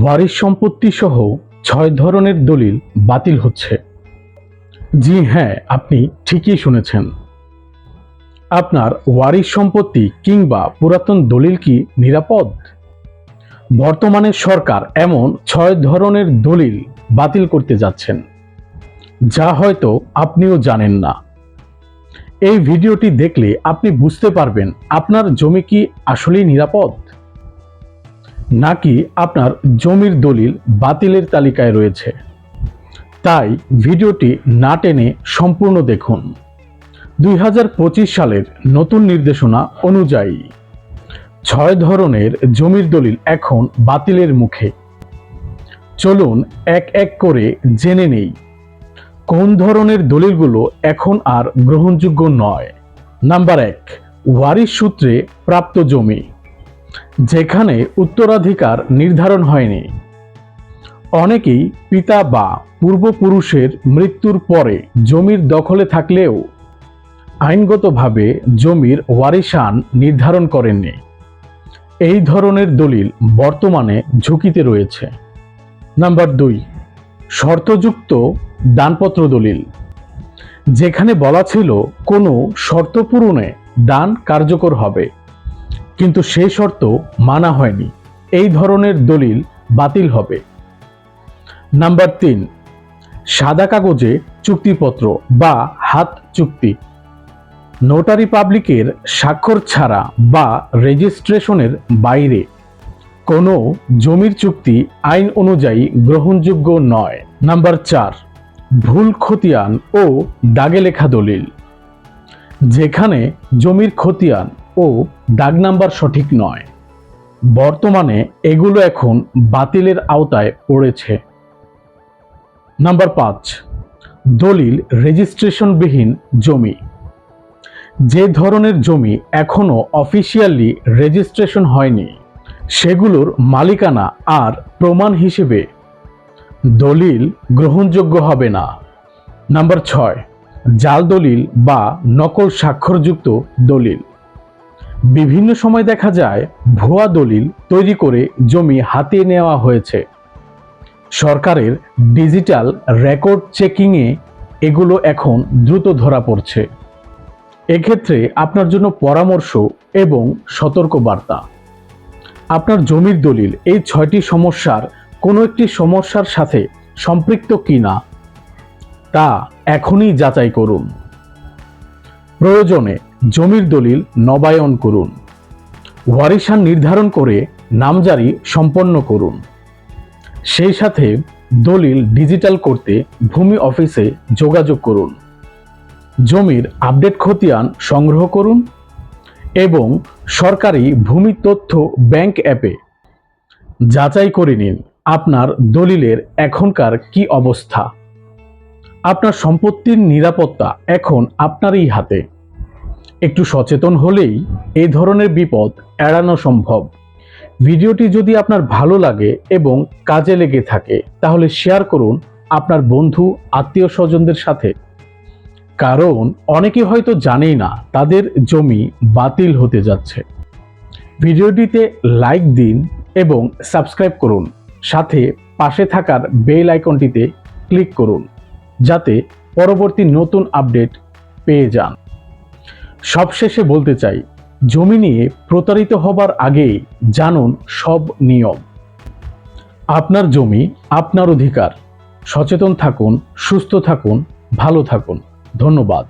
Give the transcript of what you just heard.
ওয়ারিশ সম্পত্তি সহ ছয় ধরনের দলিল বাতিল হচ্ছে। জি হ্যাঁ আপনি ঠিকই শুনেছেন। আপনার ওয়ারিশ সম্পত্তি কিংবা পুরাতন দলিল কি নিরাপদ? বর্তমানে সরকার এমন ছয় ধরনের দলিল বাতিল করতে যাচ্ছেন, যা হয়তো আপনিও জানেন না। এই ভিডিওটি দেখলে আপনি বুঝতে পারবেন আপনার জমি কি আসলেই নিরাপদ? নাকি আপনার জমির দলিল বাতিলের তালিকায় রয়েছে? তাই ভিডিওটি না টেনে সম্পূর্ণ দেখুন। দুই হাজার পঁচিশ সালের নতুন নির্দেশনা অনুযায়ী, ছয় ধরনের জমির দলিল এখন বাতিলের মুখে। চলুন এক এক করে জেনে নেই, কোন ধরনের দলিলগুলো এখন আর গ্রহণযোগ্য নয়। নাম্বার এক, ওয়ারিশ সূত্রে প্রাপ্ত জমি। যেখানে উত্তরাধিকার নির্ধারণ হয়নি। অনেকেই পিতা বা পূর্বপুরুষের মৃত্যুর পরে জমির দখলে থাকলেও আইনগতভাবে জমির ওয়ারিশান নির্ধারণ করেননি। এই ধরনের দলিল বর্তমানে ঝুঁকিতে রয়েছে। নাম্বার দুই, শর্তযুক্ত দানপত্র দলিল। যেখানে বলা ছিল কোনো শর্ত পূরণে দান কার্যকর হবে। কিন্তু সেই শর্ত মানা হয়নি। এই ধরনের দলিল বাতিল হবে। নাম্বার তিন, সাদা কাগজে চুক্তিপত্র বা হাত চুক্তি। নোটারি পাবলিকের স্বাক্ষর ছাড়া বা রেজিস্ট্রেশনের বাইরে কোনো জমির চুক্তি আইন অনুযায়ী গ্রহণযোগ্য নয়। নাম্বার চার, ভুল খতিয়ান ও দাগে লেখা দলিল। যেখানে জমির খতিয়ান ও দাগ নাম্বার সঠিক নয়। বর্তমানে এগুলো এখন বাতিলের আওতায় পড়েছে। নাম্বার পাঁচ, দলিল রেজিস্ট্রেশনবিহীন জমি। যে ধরনের জমি এখনও অফিসিয়ালি রেজিস্ট্রেশন হয়নি, সেগুলোর মালিকানা আর প্রমাণ হিসেবে দলিল গ্রহণযোগ্য হবে না। নাম্বার ছয়, জাল দলিল বা নকল স্বাক্ষরযুক্ত দলিল। বিভিন্ন সময় দেখা যায় ভুয়া দলিল তৈরি করে জমি হাতিয়ে নেওয়া হয়েছে। সরকারের ডিজিটাল রেকর্ড চেকিংয়ে এগুলো এখন দ্রুত ধরা পড়ছে। এক্ষেত্রে আপনার জন্য পরামর্শ এবং সতর্ক বার্তা আপনার জমির দলিল এই ছয়টি সমস্যার কোনো একটি সমস্যার সাথে সম্পৃক্ত কিনা, তা এখনই যাচাই করুন। প্রয়োজনে জমির দলিল নবায়ন করুন। ওয়ারিশান নির্ধারণ করে নামজারি সম্পন্ন করুন। সেই সাথে দলিল ডিজিটাল করতে ভূমি অফিসে যোগাযোগ করুন। জমির আপডেট খতিয়ান সংগ্রহ করুন এবং সরকারি ভূমি তথ্য ব্যাংক অ্যাপে যাচাই করে নিন আপনার দলিলের এখনকার কি অবস্থা। আপনার সম্পত্তির নিরাপত্তা এখন আপনারই হাতে। একটু সচেতন হলেই এই ধরনের বিপদ এড়ানো সম্ভব। ভিডিওটি যদি আপনার ভালো লাগে এবং কাজে লেগে থাকে, তাহলে শেয়ার করুন আপনার বন্ধু, আত্মীয় স্বজনদের সাথে। কারণ অনেকে হয়তো জানেই না, তাদের জমি বাতিল হতে যাচ্ছে। ভিডিওটিতে লাইক দিন এবং সাবস্ক্রাইব করুন। সাথে পাশে থাকার বেল আইকনটিতে ক্লিক করুন, যাতে পরবর্তী নতুন আপডেট পেয়ে যান। সবশেষে বলতে চাই, জমি নিয়ে প্রতারিত হবার আগে জানুন সব নিয়ম। আপনার জমি, আপনার অধিকার। সচেতন থাকুন, সুস্থ থাকুন, ভালো থাকুন। ধন্যবাদ।